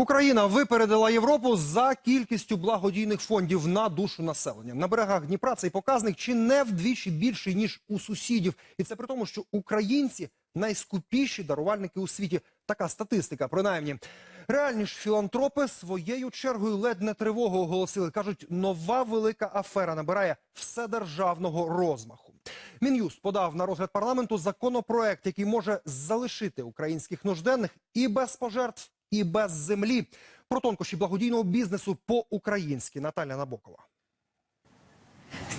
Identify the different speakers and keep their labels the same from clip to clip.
Speaker 1: Україна випередила Європу за кількістю благодійних фондів на душу населення. На берегах Дніпра цей показник чи не вдвічі більший ніж у сусідів, і це при тому, що українці найскупіші дарувальники у світі. Така статистика, принаймні. Реальні ж філантропи своєю чергою ледь не тривогу оголосили. кажуть, нова велика афера набирає вседержавного розмаху. Мін'юст подав на розгляд парламенту законопроект, який може залишити українських нужденних і без пожертв, і без землі. Про тонкощі благодійного бізнесу по-українськи Наталя Набокова.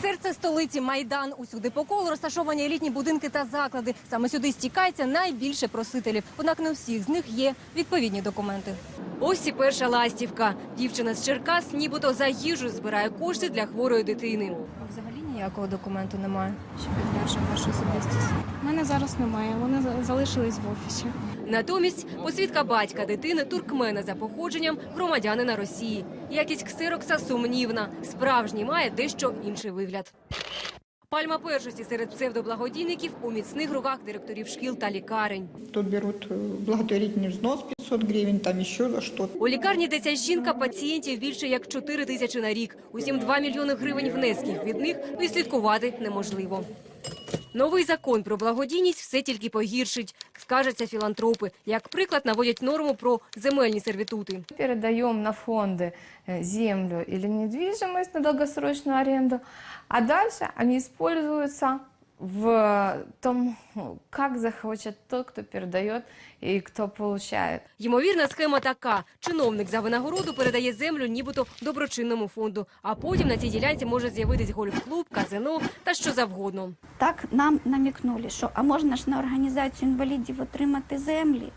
Speaker 2: Серце столиці Майдан. Усюди по колу розташовані елітні будинки та заклади. Саме сюди стікається найбільше просителів. Однак не всіх з них є відповідні документи. Ось і перша ластівка. Дівчина з Черкас, нібито за їжу збирає кошти для хворої дитини. Взагалі ніякого документу немає.
Speaker 3: що підтверджує вашу особистість. У мене зараз немає, вони залишились в офісі.
Speaker 2: Натомість посвідка батька дитини туркмена за походженням громадянина Росії. Якість ксерокса сумнівна. Справжній має дещо інший вигляд. Пальма першості серед псевдоблагодійників у міцних руках директорів шкіл та лікарень.
Speaker 4: то берут э, благотворительный взнос 500 гривен, там еще за что-то.
Speaker 2: У лікарні йдеться жінка пацієнтів більше як 4 тисячі на рік. Усім 2 мільйони гривень внесків. Від них відслідкувати неможливо. Новий закон про благодійність все тільки погіршить, скажуться філантропи. Як приклад наводять норму про земельні сервітути.
Speaker 5: передаем на фонды э, землю или недвижимость на долгосрочную аренду, а дальше они используются в том, как захочет тот, кто передает и кто получает.
Speaker 2: Ймовірна схема така: чиновник за винагороду передає землю, нібито доброчинному фонду. А потім на цій ділянці може з'явитись гольф-клуб, казино та що завгодно.
Speaker 6: Так нам намікнули, що а можна ж на організацію інвалідів отримати землі,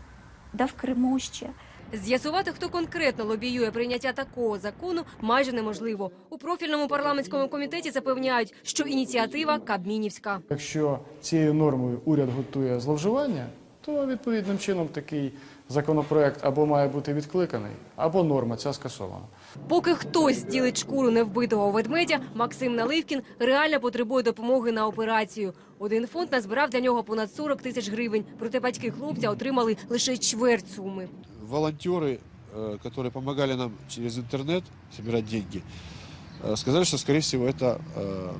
Speaker 6: да в Криму ще.
Speaker 2: З'ясувати, хто конкретно лобіює прийняття такого закону, майже неможливо. У профільному парламентському комітеті запевняють, що ініціатива кабмінівська.
Speaker 7: Якщо цією нормою уряд готує зловживання, то відповідним чином такий законопроект або має бути відкликаний, або норма ця скасована.
Speaker 2: Поки хтось ділить шкуру невбитого ведмедя, Максим Наливкін реально потребує допомоги на операцію. Один фонд назбирав для нього понад 40 тисяч гривень, проте батьки хлопця отримали лише чверть суми.
Speaker 8: волонтеры, э, которые помогали нам через интернет собирать деньги, э, сказали, что, скорее всего, это э,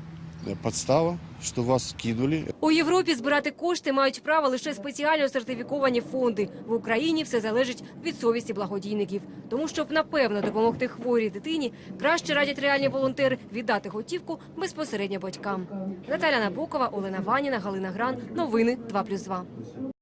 Speaker 8: подстава, що вас кинули.
Speaker 2: У Європі збирати кошти мають право лише спеціально сертифіковані фонди. В Україні все залежить від совісті благодійників. Тому, щоб напевно допомогти хворій дитині, краще радять реальні волонтери віддати готівку безпосередньо батькам. Наталя Набокова, Олена Ваніна, Галина Гран. Новини 2+,2.